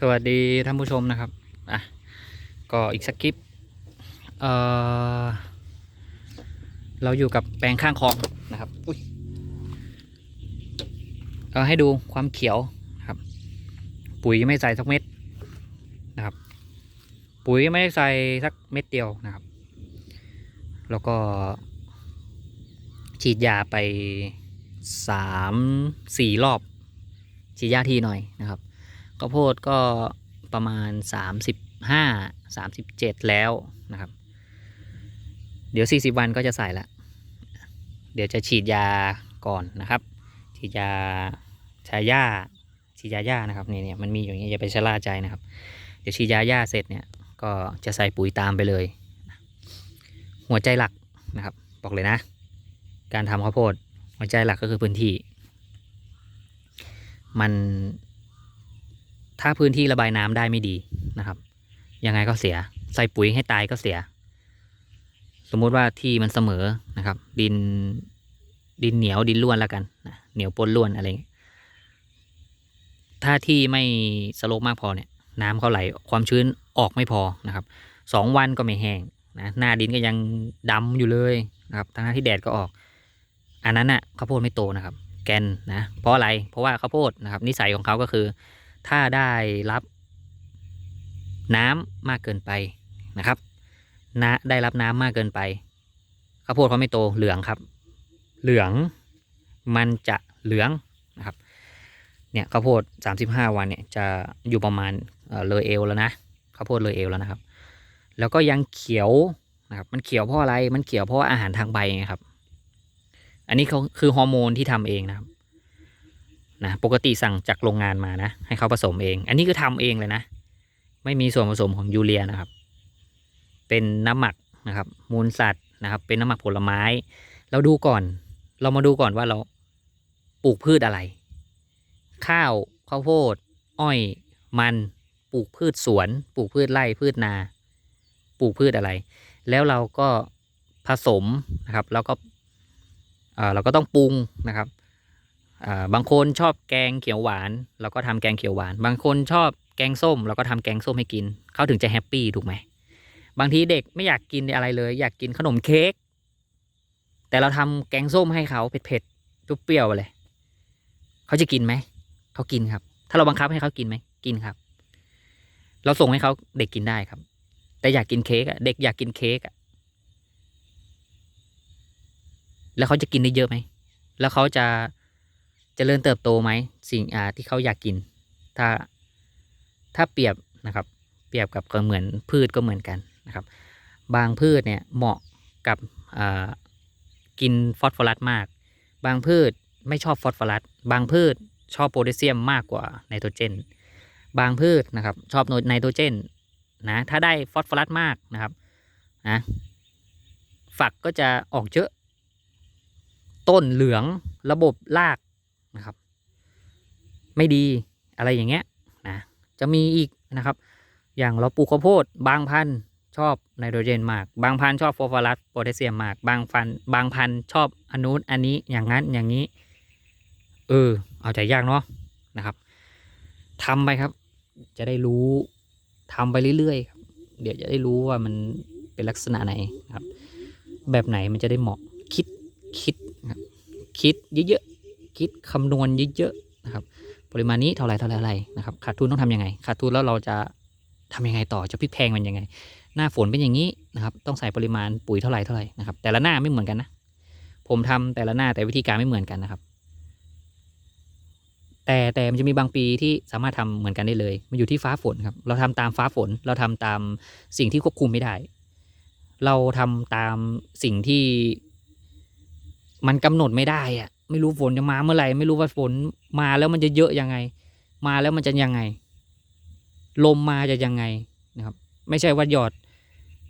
สวัสดีท่านผู้ชมนะครับ อะ ก็อีกสักคลิป เอ่อ เราอยู่กับแปลงข้างคลองนะครับ อุ้ยเอาให้ดูความเขียวนะครับ ปุ๋ยยังไม่ใส่สักเม็ดนะครับ ปุ๋ยไม่ได้ใส่สักเม็ดเดียวนะครับ แล้วก็ ฉีดยาไปสามสี่รอบ ฉีดยาทีหน่อยนะครับ ข้าวโพดก็ประมาณ 35 37 แล้วนะครับ เดี๋ยว 40 วันก็จะใส่ละ เดี๋ยวจะฉีดยาก่อนนะครับ ฉีดยาชาย่าฉีดยาย่านะครับนี่เนี่ยมันมีอย่างนี้อย่าไปชะล่าใจนะครับ เดี๋ยวฉีดยาย่าเสร็จเนี่ยก็จะใส่ปุ๋ยตามไปเลย หัวใจหลักนะครับ บอกเลยนะ การทำข้าวโพดหัวใจหลักก็คือพื้นที่ มัน ถ้าพื้นที่ระบายน้ำได้ไม่ดีนะครับ ยังไงก็เสีย ใส่ปุ๋ยให้ตายก็เสีย สมมุติว่าที่มันเสมอนะครับ ดินดินเหนียวดินล้วนแล้วกันนะเหนียวปนล้วนอะไรเงี้ยถ้าที่ไม่สโลปมากพอเนี่ย น้ำเขาไหลความชื้นออกไม่พอนะครับสองวันก็ไม่แห้งนะหน้าดินก็ยังดำอยู่เลยนะครับทั้งที่แดดก็ออก อันนั้นน่ะข้าวโพดไม่โตนะครับ แกนนะเพราะอะไรเพราะว่าข้าวโพดนะครับ นิสัยของเขาก็คือ ถ้าได้รับน้ำมากเกินไปนะครับนะได้รับน้ำมากเกินไปข้าวโพดเขาไม่โตเหลืองครับ เหลืองมันจะเหลืองนะครับเนี่ยข้าวโพด 35 วันเนี่ยจะอยู่ประมาณเอ่อเลยเอวแล้วนะข้าวโพดเลยเอวแล้วนะครับ แล้วก็ยังเขียวนะครับมันเขียวเพราะอะไรมันเขียวเพราะอาหารทางใบไงครับ อันนี้เขาคือฮอร์โมนที่ทำเองนะครับ นะปกติสั่งจากโรงงานมานะ ให้เขาผสมเอง อันนี้คือทำเองเลยนะ ไม่มีส่วนผสมของยูเรียนะครับ เป็นน้ำหมักนะครับ มูลสัตว์นะครับ เป็นน้ำหมักผลไม้ เราดูก่อน เรามาดูก่อนว่าเราปลูกพืชอะไร ข้าวข้าวโพด อ้อยมันปลูกพืชสวน ปลูกพืชไร่พืชนา ปลูกพืชอะไร แล้วเราก็ผสมนะครับ แล้วก็เราก็ต้องปรุงนะครับ บางคนชอบแกงเขียวหวานเราก็ทำแกงเขียวหวาน บางคนชอบแกงส้มเราก็ทำแกงส้มให้กิน เขาถึงจะแฮปปี้ถูกไหม บางทีเด็กไม่อยากกินอะไรเลย อยากกินขนมเค้กแต่เราทำแกงส้มให้เขาเผ็ดๆเปรี้ยวๆเลย เขาจะกินไหม เขากินครับ ถ้าเราบังคับให้เขากินไหม กินครับ เราส่งให้เขาเด็กกินได้ครับ แต่อยากกินเค้กอะเด็กอยากกินเค้กอะแล้วเขาจะกินได้เยอะไหม แล้วเขาจะ เจริญเติบโตไหมสิ่งอ่าที่เขาอยากกิน ถ้าถ้าเปรียบนะครับ เปรียบกับก็เหมือนพืชก็เหมือนกันนะครับ บางพืชเนี่ยเหมาะกับกินฟอสฟอรัสมาก บางพืชไม่ชอบฟอสฟอรัสบางพืชชอบโพแทสเซียมมากกว่าไนโตรเจน บางพืชนะครับชอบไนโตรเจนนะถ้าได้ฟอสฟอรัสมากนะครับนะฝักก็จะออกเยอะ ต้นเหลืองระบบราก นะครับ ไม่ดีอะไรอย่างเงี้ยนะจะมีอีกนะครับ อย่างเราปลูกข้าวโพดบางพันธุ์ชอบไนโตรเจนมาก บางพันธุ์ชอบฟอสฟอรัสโพแทสเซียมมาก บางพันธุ์บางพันธุ์ชอบอนุนอันนี้อย่างนั้นอย่างนี้ เออ เอาใจยากเนาะนะครับทำไปครับ จะได้รู้ทำไปเรื่อยๆเดี๋ยวจะได้รู้ว่ามันเป็นลักษณะไหนครับ แบบไหนมันจะได้เหมาะคิดคิดครับคิดเยอะๆ คิดคำนวณเยอะๆนะครับปริมาณนี้เท่าไรเท่าไรอะไรนะครับขาดทุนต้องทำยังไงขาดทุนแล้วเราจะทำยังไงต่อจะพลิกแพงมันยังไง หน้าฝนเป็นอย่างนี้นะครับต้องใส่ปริมาณปุ๋ยเท่าไรเท่าไรนะครับแต่ละหน้าไม่เหมือนกันนะผมทำแต่ละหน้าแต่วิธีการไม่เหมือนกันนะครับ แต่แต่มันจะมีบางปีที่สามารถทำเหมือนกันได้เลย มันอยู่ที่ฟ้าฝนครับเราทำตามฟ้าฝนเราทำตามสิ่งที่ควบคุมไม่ได้ เราทำตามสิ่งที่มันกำหนดไม่ได้อะ ไม่รู้ฝนจะมาเมื่อไหร่ไม่รู้ว่าฝนมาแล้วมันจะเยอะยังไง มาแล้วมันจะยังไง ลมมาจะยังไงนะครับ ไม่ใช่ว่าหยอด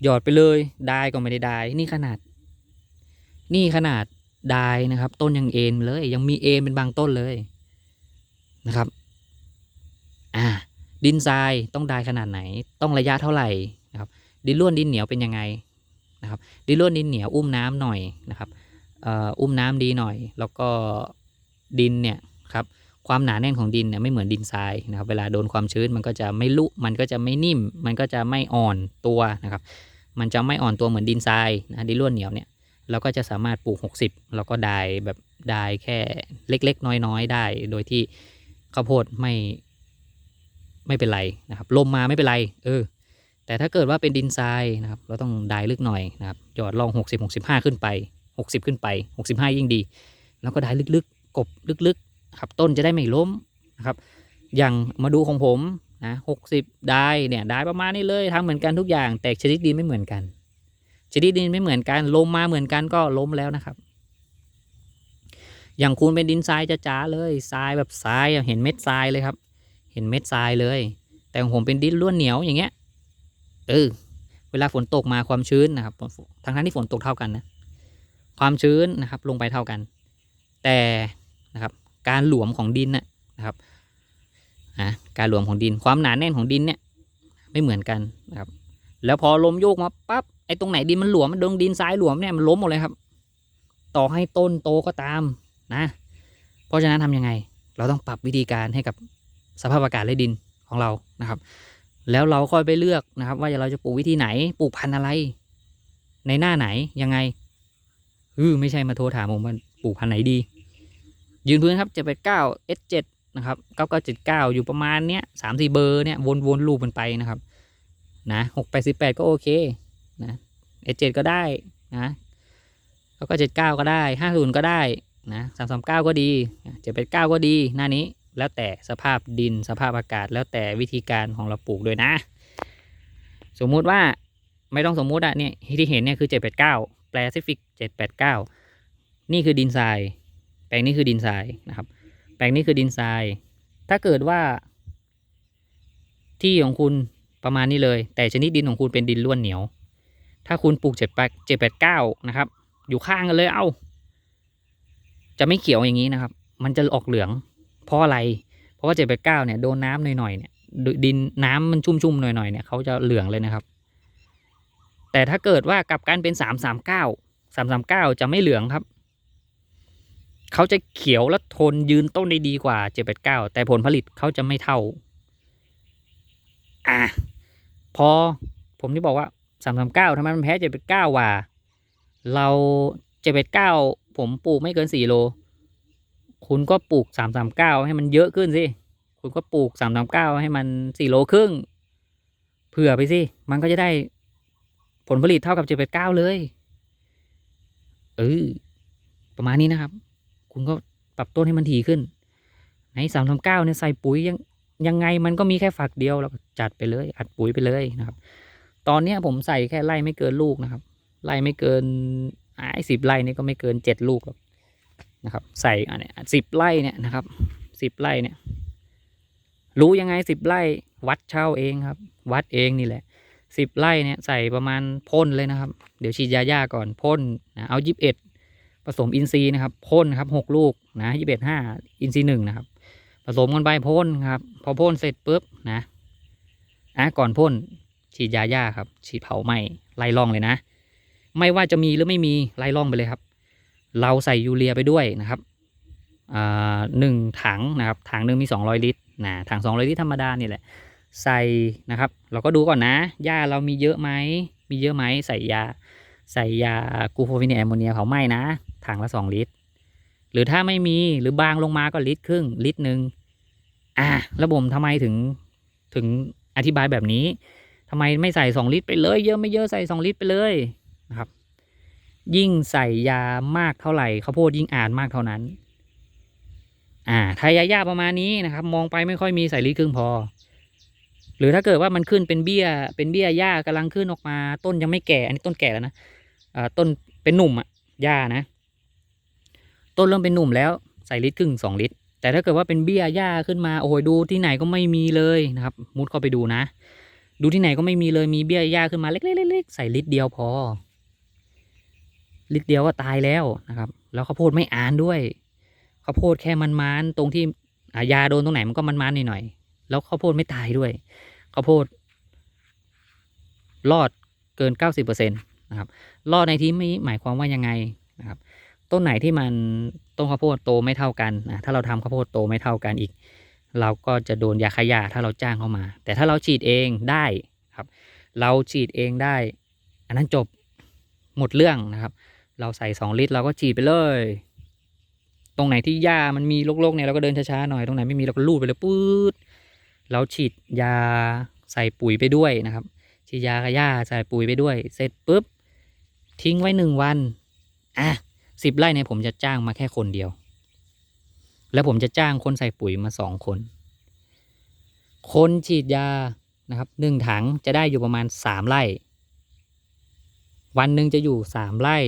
หยอดไปเลยได้ก็ไม่ได้ได้นี่ขนาด นี่ขนาดได้นะครับ ต้นยังเอ็นเลย ยังมีเอ็นเป็นบางต้นเลยนะครับ อ่า ดินทรายต้องได้ขนาดไหน ต้องระยะเท่าไหร่นะครับ ดินร่วนดินเหนียวเป็นยังไงนะครับ ดินร่วนดินเหนียวอุ้มน้ำหน่อยนะครับ อุ้มน้ำดีหน่อย แล้วก็ดินเนี่ยครับความหนาแน่นของดินเนี่ยไม่เหมือนดินทรายนะครับ เวลาโดนความชื้นมันก็จะไม่ลุมันก็จะไม่นิ่ม มันก็จะไม่อ่อนตัวนะครับ มันจะไม่อ่อนตัวเหมือนดินทรายนะดินร่วนเหนียวเนี่ยเราก็จะสามารถปลูก 60 แล้วก็ได้แบบได้แค่เล็ก ๆ น้อย ๆ ได้ โดยที่ข้าวโพดไม่ไม่เป็นไรนะครับลมมาไม่เป็นไรเออแต่ถ้าเกิดว่าเป็นดินทรายนะครับ เราต้องได้ลึกหน่อยนะครับหยอดลอง 60 65 ขึ้นไป 60 ขึ้นไป 65 ยิ่งดี แล้วก็ได้ลึกๆ กบลึกๆครับต้นจะได้ไม่ล้มนะครับ อย่างมาดูของผมนะ60ได้เนี่ยได้ประมาณนี้เลยทำเหมือนกันทุกอย่าง แต่ชนิดดินไม่เหมือนกัน ชนิดดินไม่เหมือนกันลมมาเหมือนกันก็ล้มแล้วนะครับอย่างคุณเป็นดินทรายจ๋าๆเลยทรายแบบทรายเห็นเม็ดทรายเลยครับ เห็นเม็ดทรายเลย แต่ของผมเป็นดินร่วนเหนียวอย่างเงี้ยเออเวลาฝนตกมาความชื้นนะครับทั้งทั้งๆที่ฝนตกเท่ากันนะ ความชื้นนะครับลงไปเท่ากัน แต่นะครับการหลวมของดินนะครับนะการหลวมของดินความหนาแน่นของดินเนี่ยไม่เหมือนกันนะครับแล้วพอลมโยกมาปั๊บไอ้ตรงไหนดินมันหลวมมันดงดินทรายหลวมเนี่ยมันล้มหมดเลยครับ ต่อให้ต้นโตก็ตามนะ เพราะฉะนั้นทำยังไง เราต้องปรับวิธีการให้กับสภาพอากาศและดินของเรานะครับ แล้วเราค่อยไปเลือกนะครับ ว่าเราจะปลูกวิธีไหนปลูกพันธุ์อะไร ในหน้าไหนยังไง อือไม่ใช่มาโทรถามผมว่าปลูกพันธุ์ไหนดี ยืนพื้นครับจะไปเก้า S7 นะครับเก้าเก้าเจ็ดเก้าอยู่ประมาณเนี้ยสามสี่เบอร์เนี่ยวนวนลูปมันไปนะครับ นะหกแปดสิบแปดก็โอเคนะ S7 ก็ได้นะเก้าเก้าเจ็ดเก้าก็ได้ห้าศูนย์ก็ได้นะสามสามเก้าก็ดีเจ็ดแปดเก้าก็ดีหน้านี้แล้วแต่สภาพดินสภาพอากาศแล้วแต่วิธีการของเราปลูกด้วยนะ สมมุติว่าไม่ต้องสมมุติอะเนี่ยที่เห็นเนี่ยคือเจ็ดแปดเก้า แปซิฟิกเจ็ดแปดเก้านี่คือดินทราย แปลงนี้คือดินทรายนะครับ แปลงนี้คือดินทราย ถ้าเกิดว่า ที่ของคุณประมาณนี้เลย แต่ชนิดดินของคุณเป็นดินร่วนเหนียว ถ้าคุณปลูกเจ็ดแปดเจ็ดแปดเก้านะครับ อยู่ข้างกันเลยเอ้า จะไม่เขียวอย่างนี้นะครับ มันจะออกเหลือง เพราะอะไร เพราะว่าเจ็ดแปดเก้าเนี่ยโดนน้ำหน่อยๆเนี่ย ดินน้ำมันชุ่มๆหน่อยๆเนี่ยเขาจะเหลืองเลยนะครับ แต่ถ้าเกิดว่ากลับกันเป็นสามสามเก้าสามสามเก้าจะไม่เหลืองครับ เขาจะเขียวและทนยืนต้นได้ดีกว่าเจ็ดแปดเก้าแต่ผลผลิตเขาจะไม่เท่า อะพอผมที่บอกว่าสามสามเก้าทำไมมันแพ้เจ็ดแปดเก้าว่า เราเจ็ดแปดเก้าผมปลูกไม่เกินสี่โล คุณก็ปลูกสามสามเก้าให้มันเยอะขึ้นสิคุณก็ปลูกสามสามเก้าให้มันสี่โลครึ่งเผื่อไปสิ มันก็จะได้ ผลผลิตเท่ากับเจ็ดแปดเก้าเลย เออ ประมาณนี้นะครับ คุณก็ปรับต้นให้มันถี่ขึ้น ในสามสามเก้าเนี่ยใส่ปุ๋ยยังยังไงมันก็มีแค่ฝักเดียวแล้วก็จัดไปเลย อัดปุ๋ยไปเลยนะครับ ตอนเนี้ยผมใส่แค่ไล่ไม่เกินลูกนะครับ ไล่ไม่เกินไอ้สิบไร่นี่ก็ไม่เกินเจ็ดลูกหรอกนะครับ ใส่อันนี้สิบไร่เนี่ยนะครับสิบไร่เนี่ย รู้ยังไงสิบไร่วัดเช่าเองครับ วัดเองนี่แหละ สิบไร่เนี่ยใส่ประมาณพ่นเลยนะครับ เดี๋ยวฉีดยาหญ้าก่อนพ่นนะเอายีิบเอ็ดผสมอินทรีย์นะครับพ่นครับหกลูกนะยี่สิบเอ็ดห้าอินทรีย์หนึ่งนะครับ ผสมกันไปพ่นครับ พอพ่นเสร็จปุ๊บนะอะก่อนพ่นฉีดยาหญ้าครับ ฉีดเผาไหม้ไล่ร่องเลยนะ ไม่ว่าจะมีหรือไม่มีไล่ร่องไปเลยครับ เราใส่ยูเรียไปด้วยนะครับอ่าหนึ่งถังนะครับถังหนึ่งมีสองร้อยลิตรนะถังสองร้อยลิตรธรรมดานี่แหละ ใส่นะครับ เราก็ดูก่อนนะหญ้าเรามีเยอะไหมมีเยอะไหมใส่ยา ใส่ยากูโฟวินแอมโมเนียเผาไหม้นะถังละสองลิตร หรือถ้าไม่มีหรือบางลงมาก็ลิตรครึ่งลิตรหนึ่งอะแล้วผมทำไมถึงถึงอธิบายแบบนี้ทำไมไม่ใส่สองลิตรไปเลย เยอะไม่เยอะใส่สองลิตรไปเลยนะครับ ยิ่งใส่ยามากเท่าไหร่ข้าวโพดยิ่งอ่านมากเท่านั้นอ่าถ้ายาย่าประมาณนี้นะครับ มองไปไม่ค่อยมีใส่ลิตรครึ่งพอ หรือถ้าเกิดว่ามันขึ้นเป็นเบี้ย เป็นเบี้ยหญ้ากำลังขึ้นออกมา ต้นยังไม่แก่อันนี้ต้นแก่แล้วนะต้นเป็นหนุ่มอะหญ้านะ ต้นเริ่มเป็นหนุ่มแล้วใส่ลิตรครึ่งสองลิตร แต่ถ้าเกิดว่าเป็นเบี้ยหญ้าขึ้นมาโอ้ยดูที่ไหนก็ไม่มีเลยนะครับมุดเข้าไปดูนะ ดูที่ไหนก็ไม่มีเลยมีเบี้ยหญ้าขึ้นมาเล็กๆๆใส่ลิตรเดียวพอลิตรเดียวก็ตายแล้วนะครับ แล้วข้าวโพดไม่อ่านด้วยข้าวโพดแค่มันๆตรงที่อายาโดนตรงไหนมันก็มันๆหน่อย แล้วข้าวโพดไม่ตายด้วยข้าวโพดรอดเกินเก้าสิบเปอร์เซ็นต์นะครับรอดในที่นี้หมายความว่ายังไงนะครับ ต้นไหนที่มันต้นข้าวโพดโตไม่เท่ากันนะถ้าเราทำข้าวโพดโตไม่เท่ากันอีก เราก็จะโดนยาฆ่าหญ้าถ้าเราจ้างเข้ามา แต่ถ้าเราฉีดเองได้ครับ เราฉีดเองได้ อันนั้นจบหมดเรื่องนะครับ เราใส่สองลิตร เราก็ฉีดไปเลย ตรงไหนที่หญ้ามันมีรกๆเนี่ยเราก็เดินช้าๆหน่อยตรงไหนไม่มีเราก็ลูดไปเลยปื๊ด เราฉีดยาใส่ปุ๋ยไปด้วยนะครับ ฉีดยากับหญ้าใส่ปุ๋ยไปด้วย เสร็จปุ๊บ ทิ้งไว้หนึ่งวัน อะสิบไร่เนี่ยผมจะจ้างมาแค่คนเดียว แล้วผมจะจ้างคนใส่ปุ๋ยมาสองคน คนฉีดยานะครับหนึ่งถังจะได้อยู่ประมาณสามไร่ วันหนึ่งจะอยู่สามไร่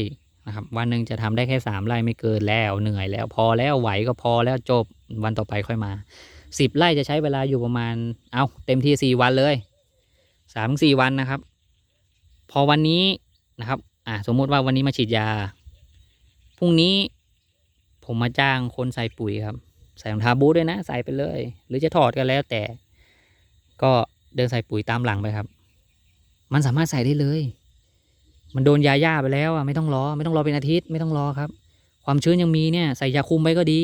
นะครับ วันหนึ่งจะทำได้แค่สามไร่ไม่เกินแล้วเหนื่อยแล้ว พอแล้วไหวก็พอแล้วจบวันต่อไปค่อยมา สิบไร่จะใช้เวลาอยู่ประมาณ เอาเต็มที่สี่วันเลยสามสี่วันนะครับ พอวันนี้นะครับ อ่าสมมุติว่าวันนี้มาฉีดยา พรุ่งนี้ผมมาจ้างคนใส่ปุ๋ยครับ ใส่รองเท้าบูทด้วยนะ ใส่ไปเลย หรือจะถอดกันแล้วแต่ ก็เดินใส่ปุ๋ยตามหลังไปครับ มันสามารถใส่ได้เลย มันโดนยาย่าไปแล้วอะไม่ต้องรอ ไม่ต้องรอเป็นอาทิตย์ไม่ต้องรอครับ ความชื้นยังมีเนี่ย ใส่ยาคุมไว้ก็ดี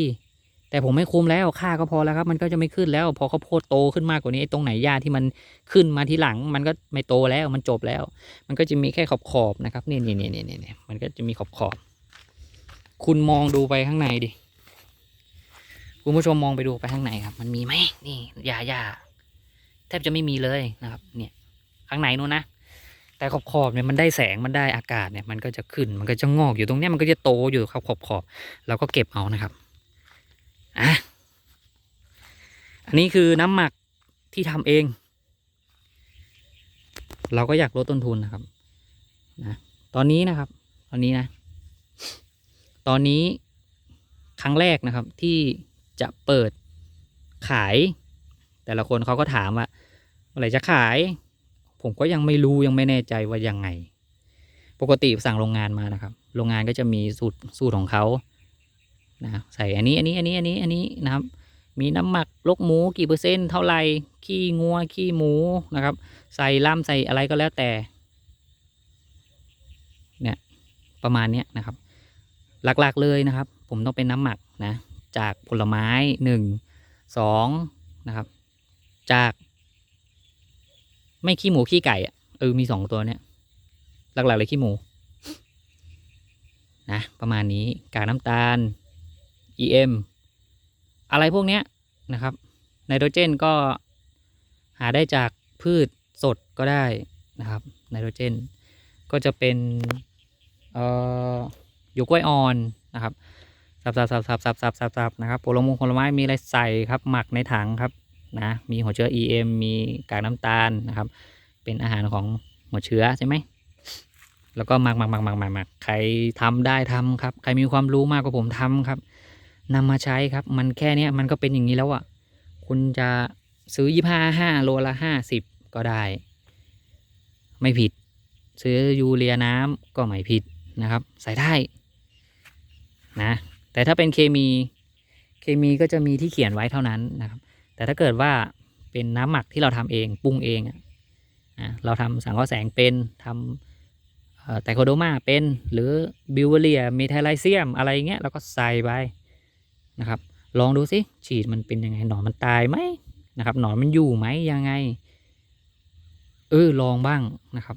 แต่ผมไม่คุมแล้วค่าก็พอแล้วครับ มันก็จะไม่ขึ้นแล้ว พอเขาวโพดโตขึ้นมากกว่านี้ตรงไหนหญ้าที่มันขึ้นมาทีหลัง มันก็ไม่โตแล้วมันจบแล้ว มันก็จะมีแค่ขอบขอบนะครับนี่นี่นี่นี่นี่มันก็จะมีขอบขอบ คุณมองดูไปข้างในดิคุณผู้ชมมองไปดูไปข้างในครับ มันมีไหมนี่หญ้าหญ้าแทบจะไม่มีเลยนะครับ เนี่ยข้างในนู้นนะแต่ขอบขอบเนี่ยมันได้แสงมันได้อากาศเนี่ยมันก็จะขึ้นมันก็จะงอกอยู่ตรงเนี้ยมันก็จะโตอยู่ครับขอบขอบเราก็เก็บเอานะครับ อะอันนี้คือน้ำหมักที่ทำเอง เราก็อยากลดต้นทุนนะครับนะตอนนี้นะครับ ตอนนี้นะ ตอนนี้ครั้งแรกนะครับที่จะเปิดขาย แต่ละคนเขาก็ถามว่าเมื่อไหร่จะขาย ผมก็ยังไม่รู้ยังไม่แน่ใจว่ายังไง ปกติสั่งโรงงานมานะครับ โรงงานก็จะมีสูตรสูตรของเขา นะใส่อันนี้อันนี้อันนี้อันนี้อันนี้นะครับมีน้ำหมักลกหมูกี่เปอร์เซ็นต์เท่าไหร่ขี้งัวขี้หมูนะครับ ใส่ล่ำใส่อะไรก็แล้วแต่เนี่ยประมาณนี้นะครับ หลักๆเลยนะครับ ผมต้องเป็นน้ำหมักนะจากผลไม้หนึ่งสองนะครับ จาก ไม่ขี้หมูขี้ไก่อะเออมีสองตัวเนี้ยหลักๆเลยขี้หมูนะประมาณนี้กากน้ำตาล EM อะไรพวกเนี้ยนะครับไนโตรเจนก็หาได้จากพืชสดก็ได้นะครับไนโตรเจน ก็จะเป็นเอ่อหยวกกล้วยอ่อนนะครับสับสับสับสับสับสับสับสับนะครับผลไม้ผลไม้มีอะไรใส่ครับ หมักในถังครับนะมีหัวเชื้อ EM มีกากน้ำตาลนะครับ เป็นอาหารของหัวเชื้อใช่ไหมแล้วก็หมักหมักหมักหมักหมักหมักใครทำได้ทำครับ ใครมีความรู้มากกว่าผมทำครับ นำมาใช้ครับ มันแค่เนี้ยมันก็เป็นอย่างนี้แล้วอะ คุณจะซื้อยี่ห้าห้าโลละห้าสิบก็ได้ ไม่ผิด ซื้อยูเรียน้ำก็ไม่ผิดนะครับ ใส่ได้นะ แต่ถ้าเป็นเคมีเคมีก็จะมีที่เขียนไว้เท่านั้นนะครับ แต่ถ้าเกิดว่าเป็นน้ำหมักที่เราทำเองปรุงเองอะอะเราทำสังเคราะห์แสงเป็นทำเอ่อไตโคโดมาเป็นหรือบิวเวอเรียเมทไลเซียมอะไรเงี้ยเราก็ใส่ไป นะครับ ลองดูสิฉีดมันเป็นยังไงหนอนมันตายไหมนะครับ หนอนมันอยู่ไหมยังไง เออลองบ้างนะครับ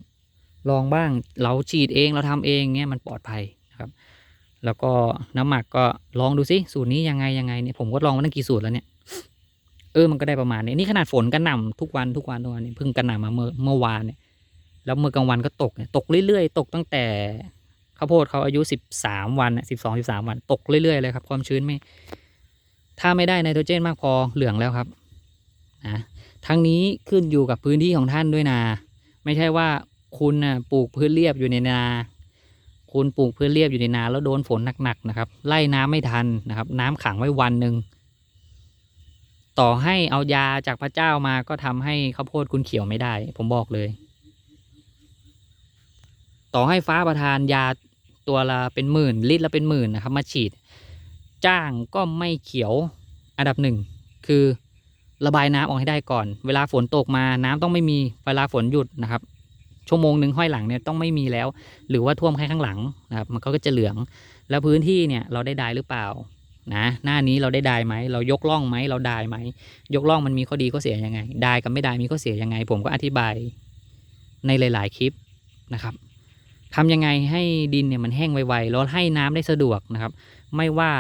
ลองบ้างเราฉีดเองเราทำเองเงี้ยมันปลอดภัยนะครับ แล้วก็น้ำหมักก็ลองดูสิสูตรนี้ยังไงยังไงเนี่ยผมก็ลองมาตั้งกี่สูตรแล้วเนี่ยเออมันก็ได้ประมาณนี้นี่ขนาดฝนกระหน่ำทุกวันทุกวันทุกวันเนี่ยเพิ่งกระหน่ำมาเมื่อเมื่อวานเนี่ยแล้วเมื่อกลางวันก็ตกเนี่ยตกเรื่อยๆ ตกตั้งแต่ ข้าวโพดเขาอายุสิบสามวันสิบสองสิบสามวัน ตกเรื่อยๆเลยครับ ความชื้นไม่ ถ้าไม่ได้ไนโตรเจนมากพอเหลืองแล้วครับนะทั้งนี้ขึ้นอยู่กับพื้นที่ของท่านด้วยนะไม่ใช่ว่าคุณนะปลูกพื้นเรียบอยู่ในนา คุณปลูกพื้นเรียบอยู่ในนา แล้วโดนฝนหนักๆนะครับ ไล่น้ำไม่ทันนะครับ น้ำขังไว้วันหนึ่งต่อให้เอายาจากพระเจ้ามาก็ทำให้ข้าวโพดคุณเขียวไม่ได้ ผมบอกเลย ต่อให้ฟ้าประทานยา ตัวละเป็นหมื่นลิตรละเป็นหมื่นนะครับมาฉีด จ้างก็ไม่เขียวอันดับหนึ่งคือระบายน้ำออกให้ได้ก่อน เวลาฝนตกมาน้ำต้องไม่มีเวลาฝนหยุดนะครับ ชั่วโมงหนึ่งห้อยหลังเนี่ยต้องไม่มีแล้ว หรือว่าท่วมแค่ข้างหลังนะครับมันก็จะเหลือง แล้วพื้นที่เนี่ยเราได้ได้หรือเปล่านะหน้านี้เราได้ได้ไหมเรายกล่องไหมเราได้ไหมยกล่องมันมีข้อดีข้อเสียยังไง ได้กับไม่ได้มีข้อเสียยังไง ผมก็อธิบายในหลาย ๆ คลิปนะครับ ทำยังไงให้ดินเนี่ยมันแห้งไวๆแล้วให้น้ำได้สะดวกนะครับ ไม่ว่า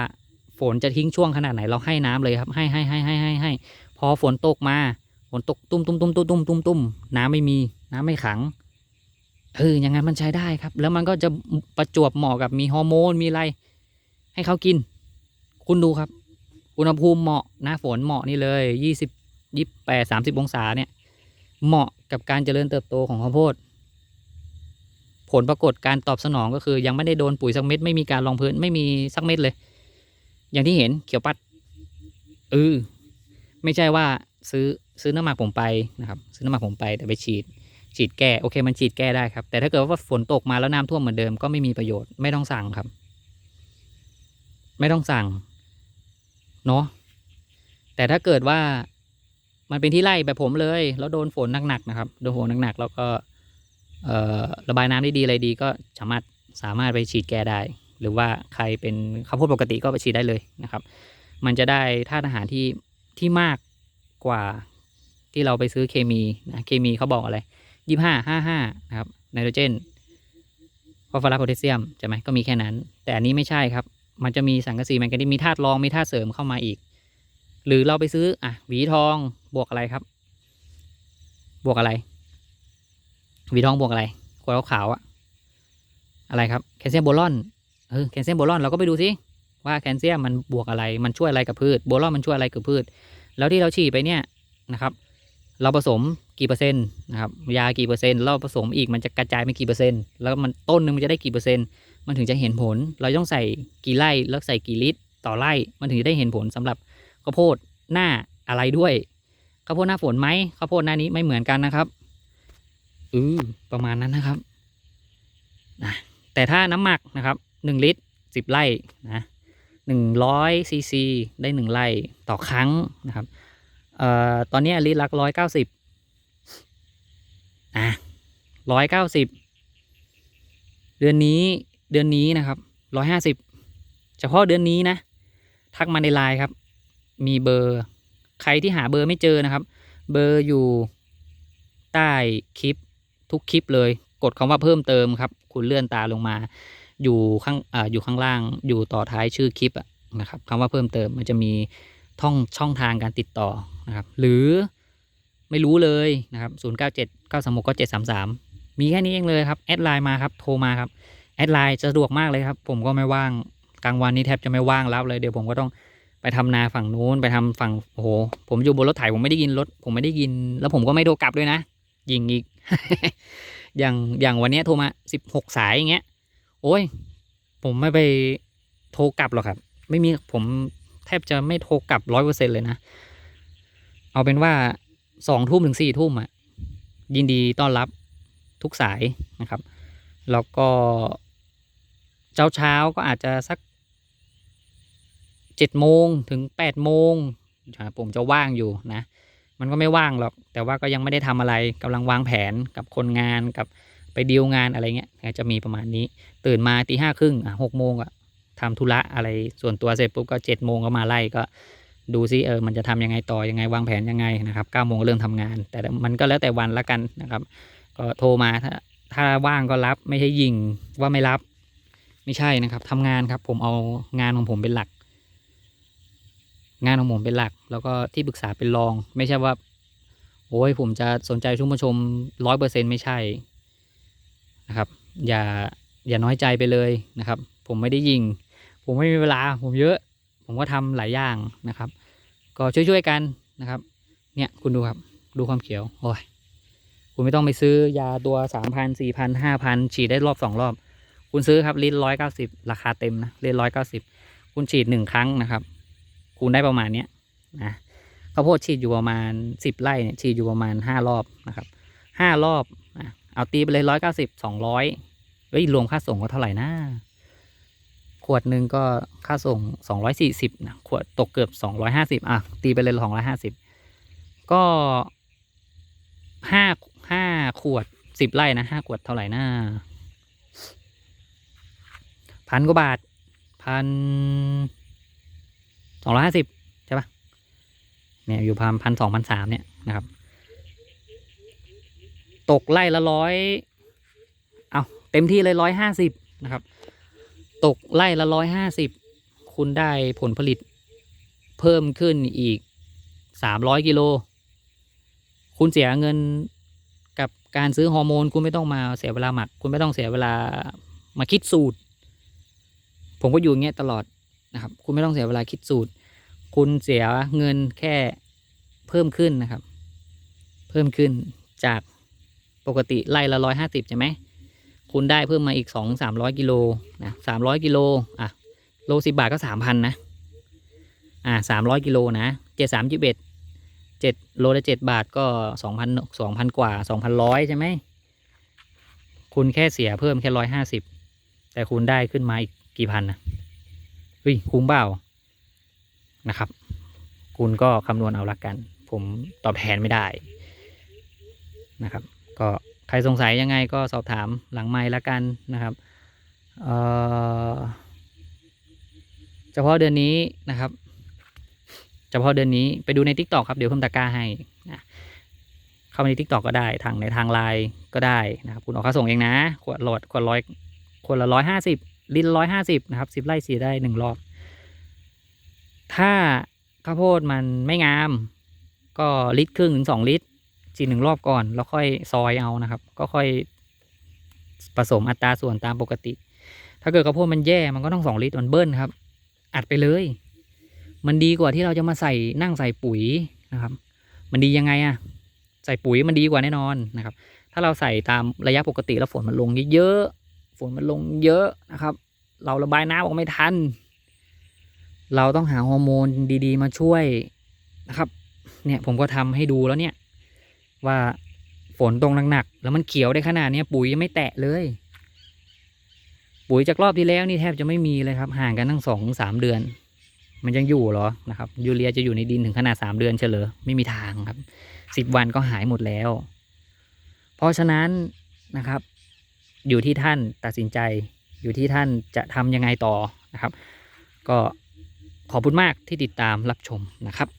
ฝนจะทิ้งช่วงขนาดไหนเราให้น้ำเลยครับ ให้ให้ให้ให้ให้ให้พอฝนตกมาฝนตกตุ้มตุ้มตุ้มตุ้มตุ้มตุ้มตุ้มน้ำไม่มีน้ำไม่ขังเอออย่างนั้นมันใช้ได้ครับ แล้วมันก็จะประจวบเหมาะกับมีฮอร์โมนมีอะไร ให้เขากิน คุณดูครับ อุณหภูมิเหมาะหน้าฝนเหมาะนี่เลยยี่สิบยี่แปดสามสิบองศาเนี่ย เหมาะกับการเจริญเติบโตของข้าวโพด ผลปรากฏการตอบสนองก็คือ ยังไม่ได้โดนปุ๋ยสักเม็ดไม่มีการรองพื้นไม่มีสักเม็ดเลย อย่างที่เห็นเขียวปัดเออไม่ใช่ว่าซื้อซื้อน้ำหมักผมไปนะครับ ซื้อน้ำหมักผมไปแต่ไปฉีด ฉีดแก้โอเค มันฉีดแก้ได้ครับ แต่ถ้าเกิดว่าฝนตกมาแล้วน้ำท่วมเหมือนเดิมก็ไม่มีประโยชน์ไม่ต้องสั่งครับ ไม่ต้องสั่งเนาะแต่ถ้าเกิดว่ามันเป็นที่ไร่แบบผมเลย แล้วโดนฝนหนักๆนะครับโดนฝนหนักๆแล้วก็ ระบายน้ำได้ดีอะไรดีก็สามารถสามารถไปฉีดแก้ได้ หรือว่าใครเป็นข้าวโพดปกติก็ไปฉีดได้เลยนะครับ มันจะได้ธาตุอาหารที่ที่มากกว่าที่เราไปซื้อเคมีนะเคมีเขาบอกอะไรยี่ห้าห้าห้านะครับไนโตรเจนฟอสฟอรัสโพแทสเซียมใช่ไหมก็มีแค่นั้น แต่อันนี้ไม่ใช่ครับ มันจะมีสังกะสีแมงกานีมีธาตุรองมีธาตุเสริมเข้ามาอีก หรือเราไปซื้ออะหวีทองบวกอะไรครับ บวกอะไร วีทองบวกอะไรขวดขาวอะอะไรครับแคลเซียมโบรอนเออแคลเซียมโบรอนเราก็ไปดูสิว่าแคลเซียมมันบวกอะไรมันช่วยอะไรกับพืชโบรอนมันช่วยอะไรกับพืช แล้วที่เราฉีดไปเนี่ยนะครับ เราผสมกี่เปอร์เซ็นต์นะครับยากี่เปอร์เซ็นต์เราผสมอีกมันจะกระจายไปกี่เปอร์เซ็นต์แล้วมันต้นหนึ่งมันจะได้กี่เปอร์เซ็นต์มันถึงจะเห็นผล เราต้องใส่กี่ไร่แล้วใส่กี่ลิตรต่อไร่มันถึงจะได้เห็นผลสำหรับข้าวโพดหน้าอะไรด้วยข้าวโพดหน้าฝนไหมข้าวโพดหน้านี้ไม่เหมือนกันนะครับ อือประมาณนั้นนะครับนะแต่ถ้าน้ำหมักนะครับหนึ่งลิตรสิบไร่นะหนึ่งร้อยซีซีได้หนึ่งไร่ต่อครั้งนะครับเอ่อตอนนี้ลิตรละร้อยเก้าสิบอะร้อยเก้าสิบเดือนนี้เดือนนี้นะครับร้อยห้าสิบเฉพาะเดือนนี้นะ ทักมาในไลน์ครับ มีเบอร์ใครที่หาเบอร์ไม่เจอนะครับ เบอร์อยู่ใต้คลิป ทุกคลิปเลย กดคำว่าเพิ่มเติมครับ คุณเลื่อนตาลงมา อยู่ข้างออยู่ข้างล่าง อยู่ต่อท้ายชื่อคลิปนะครับคำว่าเพิ่มเติมมันจะมีท่องช่องทางการติดต่อนะครับ หรือไม่รู้เลยนะครับ0 9 7 9 3 6 9 7 3 3 มีแค่นี้เองเลยครับ แอดไลน์มาครับ โทรมาครับ แอดไลน์สะดวกมากเลยครับ ผมก็ไม่ว่าง กลางวันนี้แทบจะไม่ว่างรับเลย เดี๋ยวผมก็ต้องไปทำนาฝั่งนู้น ไปทำฝั่ง โอ้โห ผมอยู่บนรถไถผมไม่ได้ยินรถ ผมไม่ได้ยิน แล้วผมก็ไม่โทรกลับด้วยนะ ยิงอีก อย่างอย่างวันนี้โทรมาสิบหกสายอย่างเงี้ย โอ้ย ผมไม่ไปโทรกลับหรอกครับ ไม่มีผมแทบจะไม่โทรกลับร้อยเปอร์เซ็นเลยนะ เอาเป็นว่าสองทุ่มถึงสี่ทุ่มอะ ยินดีต้อนรับทุกสายนะครับ แล้วก็เช้าเช้าก็อาจจะสักเจ็ดโมงถึงแปดโมงผมจะว่างอยู่นะ มันก็ไม่ว่างหรอก แต่ว่าก็ยังไม่ได้ทำอะไรกำลังวางแผนกับคนงานกับไปดีลงานอะไรเงี้ยจะมีประมาณนี้ ตื่นมาตีห้าครึ่งอะหกโมงอะทำธุระอะไรส่วนตัวเสร็จปุ๊บก็เจ็ดโมงก็มาไล่ก็ดูซิเออมันจะทำยังไงต่อยังไงวางแผนยังไงนะครับเก้าโมงเริ่มทำงาน แต่มันก็แล้วแต่วันละกันนะครับ ก็โทรมาถ้าถ้าว่างก็รับไม่ใช่ยิงว่าไม่รับ ไม่ใช่นะครับทำงานครับผมเอางานของผมเป็นหลัก งานของผมเป็นหลัก แล้วก็ที่ปรึกษาเป็นรอง ไม่ใช่ว่า โอ้ยผมจะสนใจชุมชมร้อยเปอร์เซ็นไม่ใช่นะครับ อย่าอย่าน้อยใจไปเลยนะครับ ผมไม่ได้ยิง ผมไม่มีเวลา ผมเยอะ ผมก็ทำหลายอย่างนะครับ ก็ช่วยๆกันนะครับ เนี่ยคุณดูครับ ดูความเขียวโอ้ยคุณไม่ต้องไปซื้อยาตัวสามพันสี่พันห้าพันฉีดได้รอบสองรอบ คุณซื้อครับลิตรร้อยเก้าสิบราคาเต็มนะลิตรร้อยเก้าสิบคุณฉีดหนึ่งครั้งนะครับ คุณได้ประมาณเนี้ยนะข้าวโพดฉีดอยู่ประมาณสิบไร่เนี่ยฉีดอยู่ประมาณห้ารอบนะครับห้ารอบนะเอาตีไปเลยร้อยเก้าสิบสองร้อยเฮ้ยรวมค่าส่งก็เท่าไหร่นะขวดหนึ่งก็ค่าส่งสองร้อยสี่สิบนะขวดตกเกือบสองร้อยห้าสิบอะตีไปเลยสองร้อยห้าสิบก็ห้าห้าขวดสิบไร่นะห้าขวดเท่าไหร่นะพันกว่าบาทพัน สองร้อยห้าสิบใช่ปะเนี่ยอยู่พันพันสองพันสามเนี่ยนะครับ ตกไล่ละร้อยเอาเต็มที่เลยร้อยห้าสิบนะครับ ตกไล่ละร้อยห้าสิบคุณได้ผลผลิตเพิ่มขึ้นอีกสามร้อยกิโล คุณเสียเงินกับการซื้อฮอร์โมน คุณไม่ต้องมาเสียเวลาหมัก คุณไม่ต้องเสียเวลามาคิดสูตร ผมก็อยู่อย่างเงี้ยตลอด นะครับ คุณไม่ต้องเสียเวลาคิดสูตร คุณเสียเงินแค่เพิ่มขึ้นนะครับ เพิ่มขึ้นจากปกติไล่ละร้อยห้าสิบใช่ไหมคุณได้เพิ่มมาอีกสองสามร้อยกิโลนะสามร้อยกิโลอะโลสิบบาทก็สามพันนะอ่าสามร้อยกิโลนะเจ็ดสามยี่สิบเอ็ดเจ็ดโลละเจ็ดบาทก็สองพันสองพันกว่าสองพันร้อยใช่ไหมคุณแค่เสียเพิ่มแค่ร้อยห้าสิบแต่คุณได้ขึ้นมาอีกกี่พันนะ เฮ้ยคุ้มเปล่านะครับ คุณก็คำนวณเอาละกัน ผมตอบแทนไม่ได้นะครับ ก็ใครสงสัยยังไงก็สอบถามหลังไมค์ละกันนะครับเฉพาะเดือนนี้นะครับเฉพาะเดือนนี้ไปดูใน t ิ k t o k ครับ เดี๋ยวเพิ่มตะกร้าให้นะเข้ามาใน t ิ k t o k ก็ได้ทางในทางไลน์ก็ได้นะครับ คุณออกค่าส่งเองนะ ขวดโหลดขวดร้อยขวดละร้อยห้าสิบ ลิตรร้อยห้าสิบนะครับสิบไร่สีได้หนึ่งรอบ ถ้าข้าวโพดมันไม่งาม ก็ลิตรครึ่งถึงสองลิตรจีหนึ่งรอบก่อน แล้วค่อยซอยเอานะครับ ก็ค่อยผสมอัตราส่วนตามปกติ ถ้าเกิดข้าวโพดมันแย่มันก็ต้องสองลิตรมันเบิ้ลครับ อัดไปเลย มันดีกว่าที่เราจะมาใส่นั่งใส่ปุ๋ยนะครับ มันดียังไงอะใส่ปุ๋ยมันดีกว่าแน่นอนนะครับ ถ้าเราใส่ตามระยะปกติแล้วฝนมันลงเยอะ ฝนมันลงเยอะนะครับ เราระบายน้ำออกไม่ทัน เราต้องหาฮอร์โมนดี ๆ มาช่วยนะครับ เนี่ยผมก็ทำให้ดูแล้วเนี่ย ว่าฝนตกหนักๆแล้วมันเขียวได้ขนาดนี้ปุ๋ยยังไม่แตะเลย ปุ๋ยจากรอบที่แล้วนี่แทบจะไม่มีเลยครับ ห่างกันทั้งสองสามเดือน มันยังอยู่เหรอนะครับ ยูเรียจะอยู่ในดินถึงขนาดสามเดือนเฉลอไม่มีทางครับสิบวันก็หายหมดแล้ว เพราะฉะนั้นนะครับ อยู่ที่ท่านตัดสินใจ อยู่ที่ท่านจะทำยังไงต่อนะครับ ก็ขอบคุณมากที่ติดตามรับชมนะครับ